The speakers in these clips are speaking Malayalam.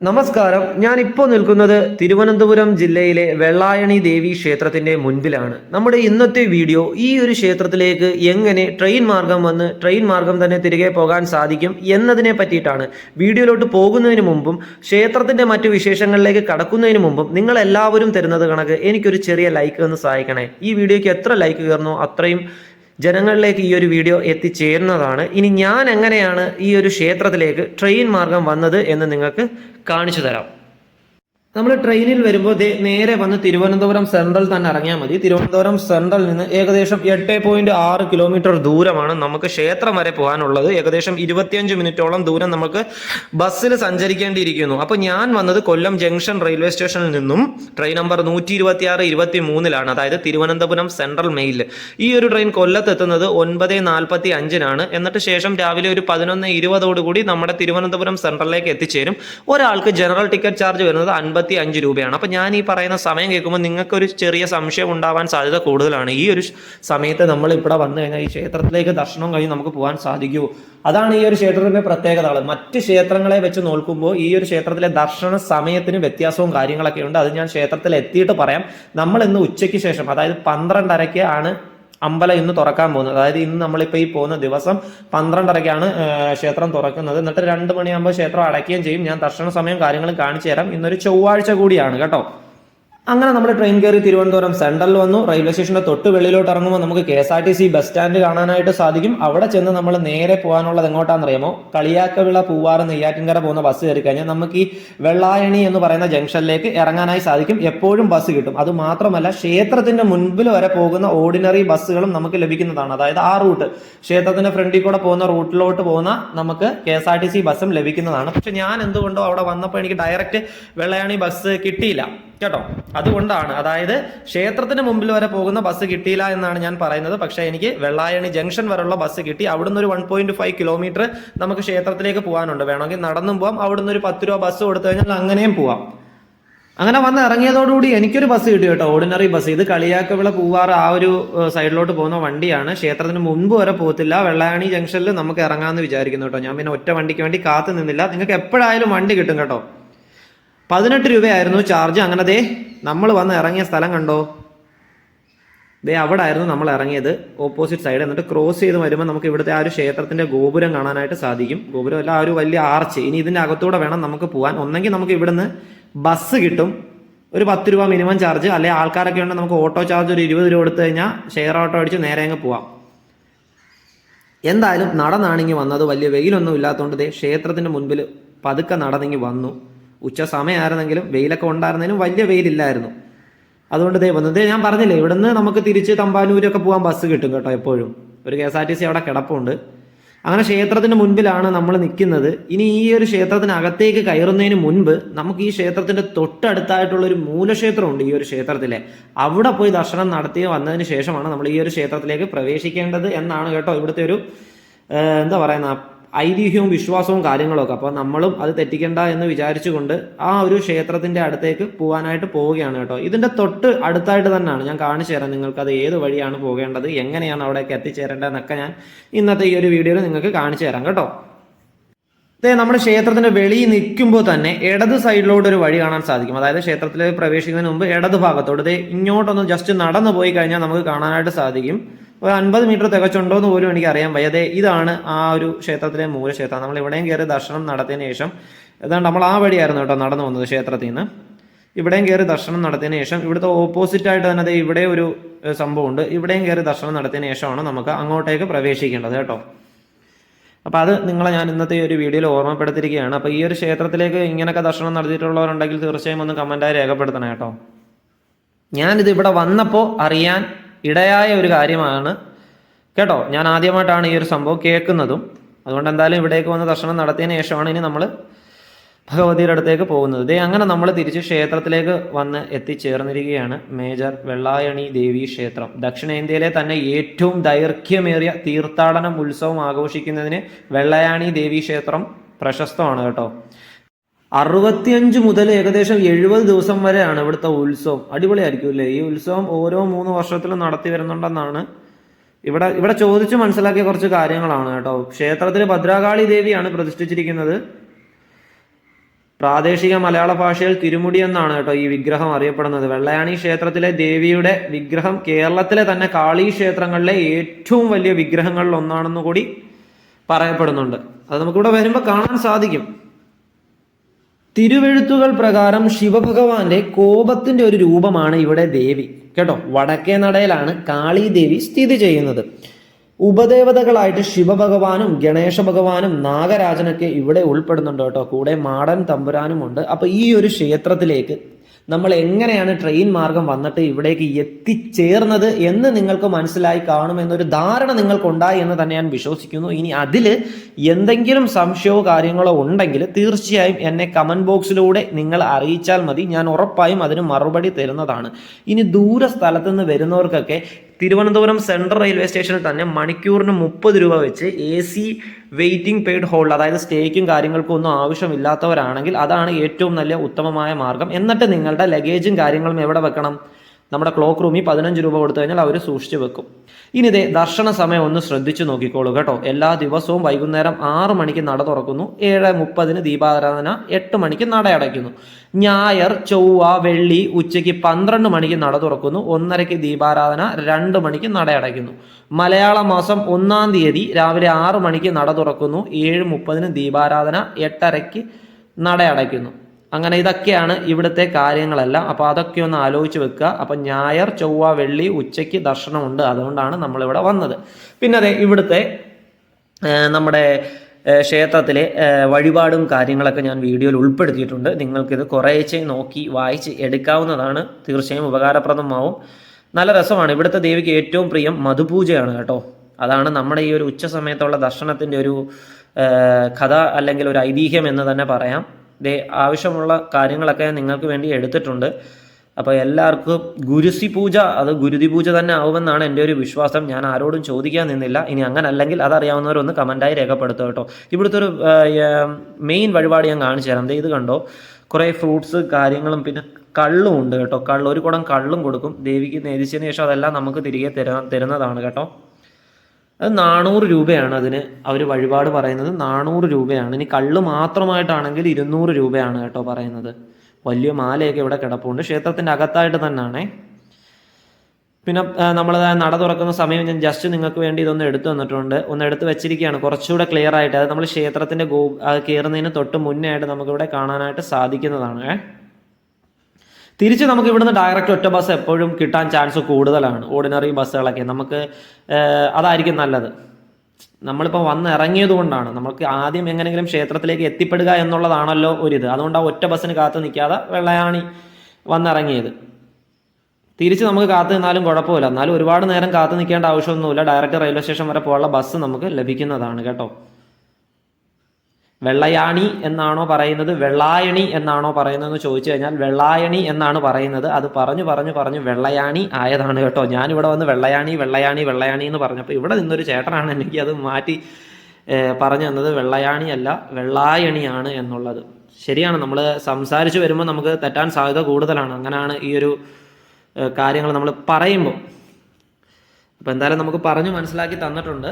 നമസ്കാരം. ഞാൻ ഇപ്പോൾ നിൽക്കുന്നത് തിരുവനന്തപുരം ജില്ലയിലെ വെള്ളായണി ദേവി ക്ഷേത്രത്തിന്റെ മുൻപിലാണ്. നമ്മുടെ ഇന്നത്തെ വീഡിയോ ഈ ഒരു ക്ഷേത്രത്തിലേക്ക് എങ്ങനെ ട്രെയിൻ മാർഗം വന്ന് ട്രെയിൻ മാർഗം തന്നെ തിരികെ പോകാൻ സാധിക്കും എന്നതിനെ പറ്റിയിട്ടാണ് വീഡിയോയിലോട്ട് പോകുന്നതിന് മുമ്പും ക്ഷേത്രത്തിന്റെ മറ്റു വിശേഷങ്ങളിലേക്ക് കടക്കുന്നതിന് മുമ്പും നിങ്ങൾ എല്ലാവരും തരുന്നത് കണക്ക് എനിക്കൊരു ചെറിയ ലൈക്ക് ഒന്ന് സഹായിക്കണേ. ഈ വീഡിയോയ്ക്ക് എത്ര ലൈക്ക് കയറുന്നോ അത്രയും ജനങ്ങളിലേക്ക് ഈ ഒരു വീഡിയോ എത്തിച്ചേരുന്നതാണ്. ഇനി ഞാൻ എങ്ങനെയാണ് ഈ ഒരു ക്ഷേത്രത്തിലേക്ക് ട്രെയിൻ മാർഗം വന്നത് എന്ന് നിങ്ങൾക്ക് കാണിച്ചു തരാം. നമ്മൾ ട്രെയിനിൽ വരുമ്പോൾ നേരെ വന്ന് തിരുവനന്തപുരം സെൻട്രൽ തന്നെ ഇറങ്ങിയാൽ മതി. തിരുവനന്തപുരം സെൻട്രലിൽ നിന്ന് ഏകദേശം എട്ട് പോയിന്റ് ആറ് കിലോമീറ്റർ ദൂരമാണ് നമുക്ക് ക്ഷേത്രം വരെ പോകാനുള്ളത്. ഏകദേശം ഇരുപത്തിയഞ്ച് മിനിറ്റോളം ദൂരം നമുക്ക് ബസ്സിൽ സഞ്ചരിക്കേണ്ടിയിരിക്കുന്നു. അപ്പോൾ ഞാൻ വന്നത് കൊല്ലം ജംഗ്ഷൻ റെയിൽവേ സ്റ്റേഷനിൽ നിന്നും ട്രെയിൻ നമ്പർ നൂറ്റി ഇരുപത്തി ആറ് ഇരുപത്തി മൂന്നിലാണ് അതായത് തിരുവനന്തപുരം സെൻട്രൽ മെയിൽ ഈ ഒരു ട്രെയിൻ കൊല്ലത്ത് എത്തുന്നത് ഒൻപത് നാൽപ്പത്തി അഞ്ചിനാണ് എന്നിട്ട് ശേഷം രാവിലെ ഒരു പതിനൊന്ന് ഇരുപതോടുകൂടി നമ്മുടെ തിരുവനന്തപുരം സെൻട്രലിലേക്ക് എത്തിച്ചേരും. ഒരാൾക്ക് ജനറൽ ടിക്കറ്റ് ചാർജ് വരുന്നത് അൻപത്തി അഞ്ച് രൂപയാണ്. അപ്പോൾ ഞാൻ ഈ പറയുന്ന സമയം കേൾക്കുമ്പോൾ നിങ്ങൾക്കൊരു ചെറിയ സംശയം ഉണ്ടാവാൻ സാധ്യത കൂടുതലാണ്. ഈ ഒരു സമയത്ത് നമ്മൾ ഇവിടെ വന്നു കഴിഞ്ഞാൽ ഈ ക്ഷേത്രത്തിലേക്ക് ദർശനം കഴിഞ്ഞ് നമുക്ക് പോകാൻ സാധിക്കൂ. അതാണ് ഈ ഒരു ക്ഷേത്രത്തിന്റെ പ്രത്യേകത മറ്റ് ക്ഷേത്രങ്ങളെ വെച്ച് നോക്കുമ്പോൾ ഈ ഒരു ക്ഷേത്രത്തിലെ ദർശന സമയത്തിന് വ്യത്യാസവും കാര്യങ്ങളൊക്കെ ഉണ്ട്. അത് ഞാൻ ക്ഷേത്രത്തിൽ എത്തിയിട്ട് പറയാം. നമ്മൾ ഇന്ന് ഉച്ചയ്ക്ക് ശേഷം അതായത് പന്ത്രണ്ടരയ്ക്ക് ആണ് അമ്പലം ഇന്ന് തുറക്കാൻ പോകുന്നത്. അതായത് ഇന്ന് നമ്മളിപ്പോൾ ഈ പോകുന്ന ദിവസം പന്ത്രണ്ടരയ്ക്കാണ് ക്ഷേത്രം തുറക്കുന്നത്. എന്നിട്ട് രണ്ട് മണിയാകുമ്പോൾ ക്ഷേത്രം അടയ്ക്കുകയും ചെയ്യും. ഞാൻ ദർശന സമയം കാര്യങ്ങളും കാണിച്ചു തരാം. ഇന്നൊരു ചൊവ്വാഴ്ച കൂടിയാണ് കേട്ടോ. അങ്ങനെ നമ്മൾ ട്രെയിൻ കയറി തിരുവനന്തപുരം സെൻട്രലിൽ വന്നു. റെയിൽവേ സ്റ്റേഷന്റെ തൊട്ട് വെളിയിലോട്ട് ഇറങ്ങുമ്പോൾ നമുക്ക് K S R T C bus stand കാണാനായിട്ട് സാധിക്കും. അവിടെ ചെന്ന് നമ്മൾ നേരെ പോകാനുള്ളത് എങ്ങോട്ടാണെന്ന് അറിയാമോ കളിയാക്കവിള പൂവാറ് നെയ്യാറ്റിൻകര പോകുന്ന ബസ് കയറി കഴിഞ്ഞാൽ നമുക്ക് ഈ വെള്ളായണി എന്ന് പറയുന്ന ജംഗ്ഷനിലേക്ക് ഇറങ്ങാനായി സാധിക്കും. എപ്പോഴും ബസ് കിട്ടും. അത് മാത്രമല്ല ക്ഷേത്രത്തിന്റെ മുൻപിൽ വരെ പോകുന്ന ഓർഡിനറി ബസ്സുകളും നമുക്ക് ലഭിക്കുന്നതാണ്. അതായത് ആ റൂട്ട് ക്ഷേത്രത്തിന്റെ ഫ്രണ്ടിൽ കൂടെ പോകുന്ന റൂട്ടിലോട്ട് പോകുന്ന നമുക്ക് K S R T C ബസ്സും ലഭിക്കുന്നതാണ്. പക്ഷെ ഞാൻ എന്തുകൊണ്ടോ അവിടെ വന്നപ്പോൾ എനിക്ക് ഡയറക്റ്റ് വെള്ളായണി ബസ് കിട്ടിയില്ല. കേട്ടോ? അതുകൊണ്ടാണ്. അതായത് ക്ഷേത്രത്തിന് മുമ്പിൽ വരെ പോകുന്ന ബസ് കിട്ടിയില്ല എന്നാണ് ഞാൻ പറയുന്നത്. പക്ഷേ എനിക്ക് വെള്ളായണി ജംഗ്ഷൻ വരെയുള്ള ബസ് കിട്ടി. അവിടുന്ന് ഒരു വൺ പോയിന്റ് ഫൈവ് കിലോമീറ്റർ നമുക്ക് ക്ഷേത്രത്തിലേക്ക് പോകാനുണ്ട്. വേണമെങ്കിൽ നടന്നും പോവാം. അവിടുന്ന് ഒരു പത്ത് രൂപ ബസ് കൊടുത്തു കഴിഞ്ഞാൽ അങ്ങനെയും പോവാം. അങ്ങനെ വന്ന് ഇറങ്ങിയതോടുകൂടി എനിക്കൊരു ബസ് കിട്ടി കേട്ടോ. ഓർഡിനറി ബസ് ഇത് കളിയാക്കവിള പൂവാറ് ആ ഒരു സൈഡിലോട്ട് പോകുന്ന വണ്ടിയാണ്. ക്ഷേത്രത്തിന് മുമ്പ് വരെ പോകത്തില്ല. വെള്ളായണി ജംഗ്ഷനിൽ നമുക്ക് ഇറങ്ങാമെന്ന് വിചാരിക്കുന്നു കേട്ടോ. ഞാൻ പിന്നെ ഒറ്റ വണ്ടിക്ക് വേണ്ടി കാത്തു നിന്നില്ല. നിങ്ങൾക്ക് എപ്പോഴായാലും വണ്ടി കിട്ടും കേട്ടോ. പതിനെട്ട് രൂപയായിരുന്നു ചാർജ് അങ്ങനെ ദേ നമ്മൾ വന്ന് ഇറങ്ങിയ സ്ഥലം കണ്ടോ? ദേ അവിടെ ആയിരുന്നു നമ്മൾ ഇറങ്ങിയത്. ഓപ്പോസിറ്റ് സൈഡ് എന്നിട്ട് ക്രോസ് ചെയ്ത് വരുമ്പോൾ നമുക്ക് ഇവിടുത്തെ ആ ഒരു ക്ഷേത്രത്തിന്റെ ഗോപുരം കാണാനായിട്ട് സാധിക്കും. ഗോപുരം അല്ല ആ ഒരു വലിയ ആർച്ച് ഇനി ഇതിന്റെ അകത്തൂടെ വേണം നമുക്ക് പോകാൻ ഒന്നെങ്കിൽ നമുക്ക് ഇവിടുന്ന് ബസ് കിട്ടും. ഒരു പത്ത് രൂപ മിനിമം ചാർജ് അല്ലെ ആൾക്കാരൊക്കെ ഉണ്ടെങ്കിൽ നമുക്ക് ഓട്ടോ ചാർജ് ഒരു ഇരുപത് രൂപ കൊടുത്തു കഴിഞ്ഞാൽ ഷെയർ ഓട്ടോ അടിച്ച് നേരെ അങ്ങ് പോവാം. എന്തായാലും നടന്നാണെങ്കിൽ വന്നത് വലിയ വെയിലൊന്നും ഇല്ലാത്തതുകൊണ്ട് ക്ഷേത്രത്തിന്റെ മുൻപിൽ പതുക്കെ നടന്നെങ്കിൽ വന്നു. ഉച്ച സമയമായിരുന്നെങ്കിലും വെയിലൊക്കെ ഉണ്ടായിരുന്നതിനും വലിയ വെയിലില്ലായിരുന്നു. അതുകൊണ്ട് ദേ വന്നു. ഞാൻ പറഞ്ഞില്ലേ ഇവിടുന്ന് നമുക്ക് തിരിച്ച് തമ്പാനൂരൊക്കെ പോകാൻ ബസ് കിട്ടും കേട്ടോ എപ്പോഴും. ഒരു K S R T C അവിടെ കിടപ്പുണ്ട്. അങ്ങനെ ക്ഷേത്രത്തിന് മുൻപിലാണ് നമ്മൾ നിൽക്കുന്നത്. ഇനി ഈ ഒരു ക്ഷേത്രത്തിനകത്തേക്ക് കയറുന്നതിന് മുൻപ് നമുക്ക് ഈ ക്ഷേത്രത്തിന്റെ തൊട്ടടുത്തായിട്ടുള്ള ഒരു മൂലക്ഷേത്രമുണ്ട് ഈ ഒരു ക്ഷേത്രത്തിലെ. അവിടെ പോയി ദർശനം നടത്തി വന്നതിന് ശേഷമാണ് നമ്മൾ ഈ ഒരു ക്ഷേത്രത്തിലേക്ക് പ്രവേശിക്കേണ്ടത് എന്നാണ് കേട്ടോ ഇവിടുത്തെ ഒരു എന്താ പറയുന്ന ഐതിഹ്യവും വിശ്വാസവും കാര്യങ്ങളൊക്കെ. അപ്പോൾ നമ്മളും അത് തെറ്റിക്കണ്ട എന്ന് വിചാരിച്ചുകൊണ്ട് ആ ഒരു ക്ഷേത്രത്തിന്റെ അടുത്തേക്ക് പോകാനായിട്ട് പോവുകയാണ് കേട്ടോ. ഇതിന്റെ തൊട്ട് അടുത്തായിട്ട് തന്നെയാണ് ഞാൻ കാണിച്ചു തരാം നിങ്ങൾക്ക് അത് ഏത് വഴിയാണ് പോകേണ്ടത് എങ്ങനെയാണ് അവിടേക്ക് എത്തിച്ചേരേണ്ടതെന്നൊക്കെ ഞാൻ ഇന്നത്തെ ഈ ഒരു വീഡിയോയിൽ നിങ്ങൾക്ക് കാണിച്ചു തരാം കേട്ടോ. അതെ നമ്മുടെ ക്ഷേത്രത്തിന്റെ വെളിയിൽ നിൽക്കുമ്പോൾ തന്നെ ഇടത് സൈഡിലോട്ട് ഒരു വഴി കാണാൻ സാധിക്കും. അതായത് ക്ഷേത്രത്തിലേക്ക് പ്രവേശിക്കുന്നതിന് മുമ്പ് ഇടത് ഭാഗത്തോട് ഇങ്ങോട്ടൊന്ന് ജസ്റ്റ് നടന്നു പോയി കഴിഞ്ഞാൽ നമുക്ക് കാണാനായിട്ട് സാധിക്കും. ഒരു അൻപത് മീറ്റർ തികച്ചുണ്ടോ എന്ന് പോലും എനിക്ക് അറിയാൻ വയ്യാതെ ഇതാണ് ആ ഒരു ക്ഷേത്രത്തിലെ മൂലക്ഷേത്രം. നമ്മൾ ഇവിടെയും കയറി ദർശനം നടത്തിയതിന് ശേഷം ഏതാണ്ട് നമ്മൾ ആ വഴിയായിരുന്നു കേട്ടോ നടന്നു വന്നത് ക്ഷേത്രത്തിൽ നിന്ന് ഇവിടെയും കയറി ദർശനം നടത്തിയതിന് ശേഷം ഇവിടുത്തെ ഓപ്പോസിറ്റ് ആയിട്ട് തന്നെ ഇവിടെ ഒരു സംഭവമുണ്ട്. ഇവിടെയും കയറി ദർശനം നടത്തിയതിന് ശേഷമാണ് നമുക്ക് അങ്ങോട്ടേക്ക് പ്രവേശിക്കേണ്ടത് കേട്ടോ. അപ്പോൾ അത് നിങ്ങളെ ഞാൻ ഇന്നത്തെ ഒരു വീഡിയോയിൽ ഓർമ്മപ്പെടുത്തിയിരിക്കുകയാണ്. അപ്പോൾ ഈ ഒരു ക്ഷേത്രത്തിലേക്ക് ഇങ്ങനെയൊക്കെ ദർശനം നടത്തിയിട്ടുള്ളവരുണ്ടെങ്കിൽ തീർച്ചയായും ഒന്ന് കമന്റായി രേഖപ്പെടുത്തണം കേട്ടോ. ഞാനിത് ഇവിടെ വന്നപ്പോൾ അറിയാൻ ഇടയായ ഒരു കാര്യമാണ്. കേട്ടോ ഞാൻ ആദ്യമായിട്ടാണ് ഈ ഒരു സംഭവം കേൾക്കുന്നതും. അതുകൊണ്ട് എന്തായാലും ഇവിടേക്ക് വന്ന് ദർശനം നടത്തിയതിന് ശേഷമാണ് ഇനി നമ്മൾ ഭഗവതിയുടെ അടുത്തേക്ക് പോകുന്നത്. ഇതേ അങ്ങനെ നമ്മൾ തിരിച്ച് ക്ഷേത്രത്തിലേക്ക് വന്ന് എത്തിച്ചേർന്നിരിക്കുകയാണ് മേജർ വെള്ളായണി ദേവി ക്ഷേത്രം. ദക്ഷിണേന്ത്യയിലെ തന്നെ ഏറ്റവും ദൈർഘ്യമേറിയ തീർത്ഥാടനം ഉത്സവം ആഘോഷിക്കുന്നതിന് വെള്ളായണി ദേവി ക്ഷേത്രം പ്രശസ്തമാണ് കേട്ടോ. അറുപത്തിയഞ്ച് മുതൽ ഏകദേശം എഴുപത് ദിവസം വരെയാണ് ഇവിടുത്തെ ഉത്സവം. അടിപൊളിയായിരിക്കും അല്ലേ? ഈ ഉത്സവം ഓരോ മൂന്ന് വർഷത്തിലും നടത്തി വരുന്നുണ്ടെന്നാണ് ഇവിടെ ഇവിടെ ചോദിച്ചു മനസ്സിലാക്കിയ കുറച്ച് കാര്യങ്ങളാണ് കേട്ടോ. ക്ഷേത്രത്തിൽ ഭദ്രാകാളി ദേവിയാണ് പ്രതിഷ്ഠിച്ചിരിക്കുന്നത്. പ്രാദേശിക മലയാള ഭാഷയിൽ തിരുമുടി എന്നാണ് കേട്ടോ ഈ വിഗ്രഹം അറിയപ്പെടുന്നത്. വെള്ളയാണി ക്ഷേത്രത്തിലെ ദേവിയുടെ വിഗ്രഹം കേരളത്തിലെ തന്നെ കാളി ക്ഷേത്രങ്ങളിലെ ഏറ്റവും വലിയ വിഗ്രഹങ്ങളിൽ ഒന്നാണെന്ന് കൂടി പറയപ്പെടുന്നുണ്ട്. അത് നമുക്കിവിടെ വരുമ്പോൾ കാണാൻ സാധിക്കും. തിരുവെഴുത്തുകൾ പ്രകാരം ശിവഭഗവാന്റെ കോപത്തിന്റെ ഒരു രൂപമാണ് ഇവിടെ ദേവി. കേട്ടോ? വടക്കേ നടയിലാണ് കാളി ദേവി സ്ഥിതി ചെയ്യുന്നത്. ഉപദേവതകളായിട്ട് ശിവഭഗവാനും ഗണേശ ഭഗവാനും നാഗരാജനൊക്കെ ഇവിടെ ഉൾപ്പെടുന്നുണ്ട് കേട്ടോ. കൂടെ മാടൻ തമ്പുരാനും ഉണ്ട് അപ്പൊ ഈ ഒരു ക്ഷേത്രത്തിലേക്ക് നമ്മൾ എങ്ങനെയാണ് ട്രെയിൻ മാർഗം വന്നിട്ട് ഇവിടേക്ക് എത്തിച്ചേർന്നത് എന്ന് നിങ്ങൾക്ക് മനസ്സിലായി കാണുമെന്നൊരു ധാരണ നിങ്ങൾക്കുണ്ടായി എന്ന് തന്നെ ഞാൻ വിശ്വസിക്കുന്നു. ഇനി അതിൽ എന്തെങ്കിലും സംശയമോ കാര്യങ്ങളോ ഉണ്ടെങ്കിൽ തീർച്ചയായും എന്നെ കമന്റ് ബോക്സിലൂടെ നിങ്ങൾ അറിയിച്ചാൽ മതി. ഞാൻ ഉറപ്പായും അതിന് മറുപടി തരുന്നതാണ്. ഇനി ദൂര സ്ഥലത്തുനിന്ന് വരുന്നവർക്കൊക്കെ തിരുവനന്തപുരം സെൻട്രൽ റെയിൽവേ സ്റ്റേഷനിൽ തന്നെ മണിക്കൂറിന് മുപ്പത് രൂപ വെച്ച് A C waiting paid hold അതായത് സ്റ്റേക്കും കാര്യങ്ങൾക്കും ഒന്നും ആവശ്യമില്ലാത്തവരാണെങ്കിൽ അതാണ് ഏറ്റവും നല്ല ഉത്തമമായ മാർഗം. എന്നിട്ട് നിങ്ങളുടെ ലഗേജും കാര്യങ്ങളും എവിടെ വെക്കണം? നമ്മുടെ ക്ലോക്ക് റൂമിൽ പതിനഞ്ച് രൂപ കൊടുത്തു കഴിഞ്ഞാൽ അവർ സൂക്ഷിച്ചു വെക്കും. ഇനി ഇതേ ദർശന സമയം ഒന്ന് ശ്രദ്ധിച്ചു നോക്കിക്കോളൂ കേട്ടോ. എല്ലാ ദിവസവും വൈകുന്നേരം ആറ് മണിക്ക് നട തുറക്കുന്നു. ഏഴ് മുപ്പതിന് ദീപാരാധന എട്ട് മണിക്ക് നട അടയ്ക്കുന്നു. ഞായർ ചൊവ്വ വെള്ളി ഉച്ചയ്ക്ക് പന്ത്രണ്ട് മണിക്ക് നട തുറക്കുന്നു. ഒന്നരയ്ക്ക് ദീപാരാധന രണ്ട് മണിക്ക് നട അടയ്ക്കുന്നു. മലയാള മാസം ഒന്നാം തീയതി രാവിലെ ആറ് മണിക്ക് നട തുറക്കുന്നു. ഏഴ് മുപ്പതിന് ദീപാരാധന എട്ടരയ്ക്ക് നട അടയ്ക്കുന്നു. അങ്ങനെ ഇതൊക്കെയാണ് ഇവിടുത്തെ കാര്യങ്ങളെല്ലാം. അപ്പോൾ അതൊക്കെ ഒന്ന് ആലോചിച്ച് വെക്കുക. അപ്പം ഞായർ ചൊവ്വ വെള്ളി ഉച്ചയ്ക്ക് ദർശനമുണ്ട്. അതുകൊണ്ടാണ് നമ്മളിവിടെ വന്നത്. പിന്നെ അതെ ഇവിടുത്തെ നമ്മുടെ ക്ഷേത്രത്തിലെ വഴിപാടും കാര്യങ്ങളൊക്കെ ഞാൻ വീഡിയോയിൽ ഉൾപ്പെടുത്തിയിട്ടുണ്ട്. നിങ്ങൾക്കിത് കുറേശ്ശെ നോക്കി വായിച്ച് എടുക്കാവുന്നതാണ്. തീർച്ചയായും ഉപകാരപ്രദമാവും. നല്ല രസമാണ്. ഇവിടുത്തെ ദേവിക്ക് ഏറ്റവും പ്രിയം മധുപൂജയാണ് കേട്ടോ. അതാണ് നമ്മുടെ ഈ ഒരു ഉച്ച സമയത്തുള്ള ദർശനത്തിന്റെ ഒരു കഥ അല്ലെങ്കിൽ ഒരു ഐതിഹ്യം എന്ന് തന്നെ പറയാം. ദേ ആവശ്യമുള്ള കാര്യങ്ങളൊക്കെ നിങ്ങൾക്ക് വേണ്ടി എടുത്തിട്ടുണ്ട്. അപ്പോൾ എല്ലാവർക്കും ഗുരുസി പൂജ അത് ഗുരുതി പൂജ തന്നെ ആവുമെന്നാണ് എന്റെ ഒരു വിശ്വാസം. ഞാൻ ആരോടും ചോദിക്കാൻ നിന്നില്ല. ഇനി അങ്ങനെ അല്ലെങ്കിൽ അതറിയാവുന്നവരൊന്ന് കമന്റായി രേഖപ്പെടുത്തുക കേട്ടോ. ഇവിടുത്തെ ഒരു മെയിൻ വഴിപാട് ഞാൻ കാണിച്ചു തരാം. ഇത് കണ്ടോ? കുറേ ഫ്രൂട്ട്സ് കാര്യങ്ങളും പിന്നെ കള്ളും ഉണ്ട് കേട്ടോ. കള്ള് ഒരു കുടം കള്ളും കൊടുക്കും. ദേവിക്ക് നേരിച്ചതിന് ശേഷം അതെല്ലാം നമുക്ക് തിരികെ തരുന്ന തരുന്നതാണ് കേട്ടോ. അത് നാനൂറ് രൂപയാണ് അതിന് അവർ വഴിപാട് പറയുന്നത്. നാനൂറ് രൂപയാണ്. ഇനി കള്ള് മാത്രമായിട്ടാണെങ്കിൽ ഇരുന്നൂറ് രൂപയാണ് കേട്ടോ പറയുന്നത്. വലിയ മാലയൊക്കെ ഇവിടെ കിടപ്പുണ്ട്. ക്ഷേത്രത്തിന്റെ അകത്തായിട്ട് തന്നെയാണ് പിന്നെ നമ്മൾ നട തുറക്കുന്ന സമയം ഞാൻ ജസ്റ്റ് നിങ്ങൾക്ക് വേണ്ടി ഇതൊന്ന് എടുത്തു വന്നിട്ടുണ്ട് ഒന്ന് എടുത്ത് വെച്ചിരിക്കുകയാണ്. കുറച്ചുകൂടെ ക്ലിയർ ആയിട്ട്. അത് നമ്മൾ ക്ഷേത്രത്തിന്റെ ഗോ കയറുന്നതിന് തൊട്ട് മുന്നേ ആയിട്ട് നമുക്കിവിടെ കാണാനായിട്ട് സാധിക്കുന്നതാണ്. തിരിച്ച് നമുക്ക് ഇവിടുന്ന് ഡയറക്റ്റ് ഒറ്റ ബസ് എപ്പോഴും കിട്ടാൻ ചാൻസ് കൂടുതലാണ്. ഓർഡിനറി ബസ്സുകളൊക്കെ നമുക്ക് അതായിരിക്കും നല്ലത്. നമ്മളിപ്പോൾ വന്ന് ഇറങ്ങിയത് കൊണ്ടാണ്. നമുക്ക് ആദ്യം എങ്ങനെയെങ്കിലും ക്ഷേത്രത്തിലേക്ക് എത്തിപ്പെടുക എന്നുള്ളതാണല്ലോ ഒരിത്. അതുകൊണ്ട് ആ ഒറ്റ ബസ്സിന് കാത്തു നിൽക്കാതെ വെള്ളയാണി വന്നിറങ്ങിയത്. തിരിച്ച് നമുക്ക് കാത്തു നിന്നാലും കുഴപ്പമില്ല. എന്നാലും ഒരുപാട് നേരം കാത്തു നിൽക്കേണ്ട ആവശ്യമൊന്നുമില്ല. ഡയറക്റ്റ് റെയിൽവേ സ്റ്റേഷൻ വരെ പോകാനുള്ള ബസ് നമുക്ക് ലഭിക്കുന്നതാണ് കേട്ടോ. വെള്ളയാണി എന്നാണോ പറയുന്നത്? വെള്ളായണി എന്നാണോ പറയുന്നത് എന്ന് ചോദിച്ചു കഴിഞ്ഞാൽ വെള്ളായണി എന്നാണ് പറയുന്നത്. അത് പറഞ്ഞു പറഞ്ഞു പറഞ്ഞു വെള്ളയാണി ആയതാണ് കേട്ടോ. ഞാനിവിടെ വന്ന് വെള്ളയാണി വെള്ളയാണി വെള്ളയാണി എന്ന് പറഞ്ഞപ്പോൾ ഇവിടെ നിന്നൊരു ചേട്ടനാണ് എനിക്ക് അത് മാറ്റി പറഞ്ഞു തന്നത്. വെള്ളയാണി അല്ല വെള്ളായണിയാണ് എന്നുള്ളത്. ശരിയാണ്. നമ്മൾ സംസാരിച്ചു വരുമ്പോൾ നമുക്ക് തെറ്റാൻ സാധ്യത കൂടുതലാണ്. അങ്ങനെയാണ് ഈ ഒരു കാര്യങ്ങൾ നമ്മൾ പറയുമ്പോൾ അപ്പോൾ എന്തായാലും നമുക്ക് പറഞ്ഞു മനസ്സിലാക്കി തന്നിട്ടുണ്ട്.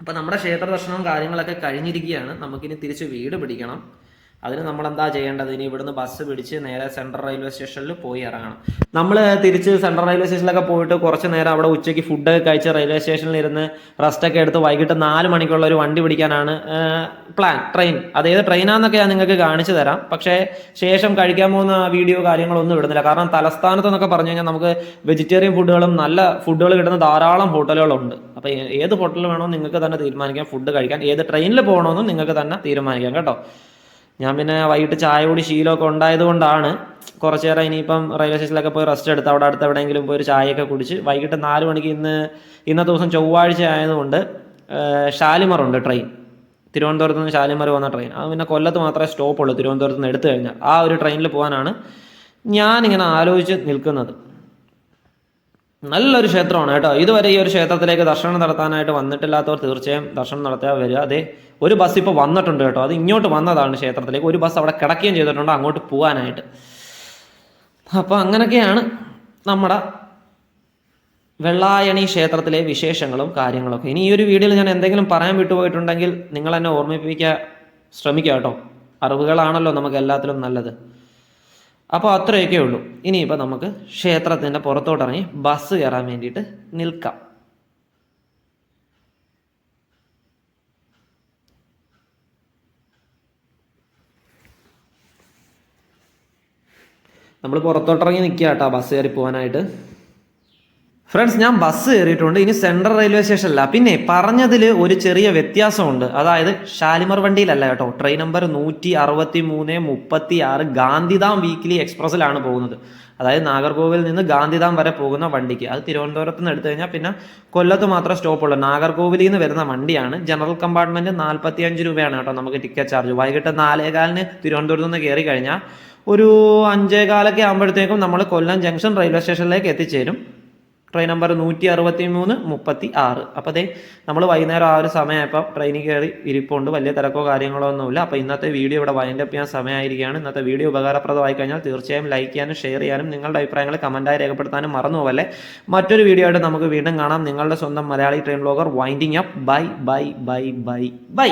അപ്പോൾ നമ്മുടെ ക്ഷേത്ര ദർശനവും കാര്യങ്ങളൊക്കെ കഴിഞ്ഞിരിക്കുകയാണ്. നമുക്കിനി തിരിച്ച് വീട് പിടിക്കണം. അതിന് നമ്മൾ എന്താ ചെയ്യേണ്ടത്? ഇനി ഇവിടുന്ന് ബസ് പിടിച്ച് നേരെ സെൻട്രൽ റെയിൽവേ സ്റ്റേഷനിൽ പോയി ഇറങ്ങണം. നമ്മൾ തിരിച്ച് സെൻട്രൽ റെയിൽവേ സ്റ്റേഷനിലൊക്കെ പോയിട്ട് കുറച്ച് നേരം അവിടെ ഉച്ചയ്ക്ക് ഫുഡൊക്കെ കഴിച്ച് റെയിൽവേ സ്റ്റേഷനിൽ ഇരുന്ന് റെസ്റ്റൊക്കെ എടുത്ത് വൈകിട്ട് നാല് മണിക്കുള്ള ഒരു വണ്ടി പിടിക്കാനാണ് പ്ലാൻ ട്രെയിൻ അതേത് ട്രെയിനാന്നൊക്കെ ഞാൻ നിങ്ങൾക്ക് കാണിച്ചു തരാം. പക്ഷേ ശേഷം കഴിക്കാൻ പോകുന്ന വീഡിയോ കാര്യങ്ങളൊന്നും ഇടുന്നില്ല. കാരണം തലസ്ഥാനത്ത് എന്നൊക്കെ പറഞ്ഞു കഴിഞ്ഞാൽ നമുക്ക് വെജിറ്റേറിയൻ ഫുഡുകളും നല്ല ഫുഡുകൾ കിട്ടുന്ന ധാരാളം ഹോട്ടലുകളുണ്ട്. അപ്പോൾ ഏത് ഹോട്ടൽ വേണമെന്ന് നിങ്ങൾക്ക് തന്നെ തീരുമാനിക്കാം ഫുഡ് കഴിക്കാൻ. ഏത് ട്രെയിനിൽ പോകണമെന്നും നിങ്ങൾക്ക് തന്നെ തീരുമാനിക്കാം കേട്ടോ. ഞാൻ പിന്നെ വൈകിട്ട് ചായ കൂടി ശീലമൊക്കെ ഉണ്ടായത് കൊണ്ടാണ് കുറച്ച് നേരം ഇനിയിപ്പം റെയിൽവേ സ്റ്റേഷനിലൊക്കെ പോയി റെസ്റ്റ് എടുത്ത് അവിടെ അടുത്ത് എവിടെയെങ്കിലും പോയി ഒരു ചായയൊക്കെ കുടിച്ച് വൈകിട്ട് നാല് മണിക്ക് ഇന്ന് ഇന്നത്തെ ദിവസം ചൊവ്വാഴ്ച ആയതുകൊണ്ട് ഷാലിമർ ഉണ്ട് ട്രെയിൻ തിരുവനന്തപുരത്ത് നിന്ന് ഷാലിമർ വന്ന ട്രെയിൻ അത് പിന്നെ കൊല്ലത്ത് മാത്രമേ സ്റ്റോപ്പ് ഉള്ളൂ. തിരുവനന്തപുരത്ത് നിന്ന് എടുത്തു കഴിഞ്ഞാൽ ആ ഒരു ട്രെയിനിൽ പോകാനാണ് ഞാനിങ്ങനെ ആലോചിച്ച് നിൽക്കുന്നത്. നല്ലൊരു ക്ഷേത്രമാണ് കേട്ടോ. ഇതുവരെ ഈ ഒരു ക്ഷേത്രത്തിലേക്ക് ദർശനം നടത്താനായിട്ട് വന്നിട്ടില്ലാത്തവർ തീർച്ചയായും ദർശനം നടത്താൻ വരിക. അതെ ഒരു ബസ് ഇപ്പോൾ വന്നിട്ടുണ്ട് കേട്ടോ. അത് ഇങ്ങോട്ട് വന്നതാണ് ക്ഷേത്രത്തിലേക്ക്. ഒരു ബസ് അവിടെ കിടക്കുകയും ചെയ്തിട്ടുണ്ട് അങ്ങോട്ട് പോകാനായിട്ട്. അപ്പോൾ അങ്ങനെയൊക്കെയാണ് നമ്മുടെ വെള്ളായണി ക്ഷേത്രത്തിലെ വിശേഷങ്ങളും കാര്യങ്ങളൊക്കെ ഇനി ഈ ഒരു വീഡിയോയിൽ ഞാൻ എന്തെങ്കിലും പറയാൻ വിട്ടുപോയിട്ടുണ്ടെങ്കിൽ നിങ്ങൾ എന്നെ ഓർമ്മിപ്പിക്കാൻ ശ്രമിക്കുക കേട്ടോ. അറിവുകളാണല്ലോ നമുക്ക് എല്ലാത്തിലും നല്ലത്. അപ്പോൾ അത്രയൊക്കെ ഉള്ളൂ. ഇനിയിപ്പോൾ നമുക്ക് ക്ഷേത്രത്തിന്റെ പുറത്തോട്ടിറങ്ങി ബസ് കയറാൻ വേണ്ടിയിട്ട് നിൽക്കാം. നമ്മൾ പുറത്തോട്ടിറങ്ങി നിൽക്കുക കേട്ടോ ബസ് കയറി പോകാനായിട്ട്. ഫ്രണ്ട്സ് ഞാൻ ബസ് കയറിയിട്ടുണ്ട്. ഇനി സെൻട്രൽ റെയിൽവേ സ്റ്റേഷനല്ല പിന്നെ പറഞ്ഞതിൽ ഒരു ചെറിയ വ്യത്യാസമുണ്ട്. അതായത് ഷാലിമർ വണ്ടിയിലല്ല കേട്ടോ. ട്രെയിൻ നമ്പർ നൂറ്റി അറുപത്തി മൂന്ന് മുപ്പത്തി ആറ് ഗാന്ധിധാം വീക്ക്ലി എക്സ്പ്രസ്സിലാണ് പോകുന്നത്. അതായത് നാഗർകോവിൽ നിന്ന് ഗാന്ധിധാം വരെ പോകുന്ന വണ്ടിക്ക്. അത് തിരുവനന്തപുരത്ത് നിന്ന് എടുത്തു കഴിഞ്ഞാൽ പിന്നെ കൊല്ലത്ത് മാത്രം സ്റ്റോപ്പുള്ളൂ നാഗർകോവിലിൽ നിന്ന് വരുന്ന വണ്ടിയാണ്. ജനറൽ കമ്പാർട്ട്മെന്റ് നാൽപ്പത്തി അഞ്ച് രൂപയാണ് കേട്ടോ നമുക്ക് ടിക്കറ്റ് ചാർജ് വൈകിട്ട് നാലേകാലിന് തിരുവനന്തപുരത്ത് നിന്ന് കയറി കഴിഞ്ഞാൽ ഒരു അഞ്ചേകാലൊക്കെ ആകുമ്പോഴത്തേക്കും നമ്മൾ കൊല്ലം ജംഗ്ഷൻ റെയിൽവേ സ്റ്റേഷനിലേക്ക് എത്തിച്ചേരും. ട്രെയിൻ നമ്പർ നൂറ്റി അറുപത്തി മൂന്ന് മുപ്പത്തി ആറ് അപ്പോൾ അതേ നമ്മൾ വൈകുന്നേരം ആ ഒരു സമയമായപ്പോൾ ട്രെയിനിൽ കയറി ഇരിപ്പുണ്ട്. വലിയ തിരക്കോ കാര്യങ്ങളോ ഒന്നുമില്ല. അപ്പോൾ ഇന്നത്തെ വീഡിയോ ഇവിടെ വൈൻഡ് അപ്പ് ചെയ്യാൻ സമയമായിരിക്കുകയാണ്. ഇന്നത്തെ വീഡിയോ ഉപകാരപ്രദമായി കഴിഞ്ഞാൽ തീർച്ചയായും ലൈക്ക് ചെയ്യാനും ഷെയർ ചെയ്യാനും നിങ്ങളുടെ അഭിപ്രായങ്ങൾ കമന്റായി രേഖപ്പെടുത്താനും മറന്നു മറ്റൊരു വീഡിയോ ആയിട്ട് നമുക്ക് വീണ്ടും കാണാം. നിങ്ങളുടെ സ്വന്തം Malayali train blogger winding up bye bye bye bye bye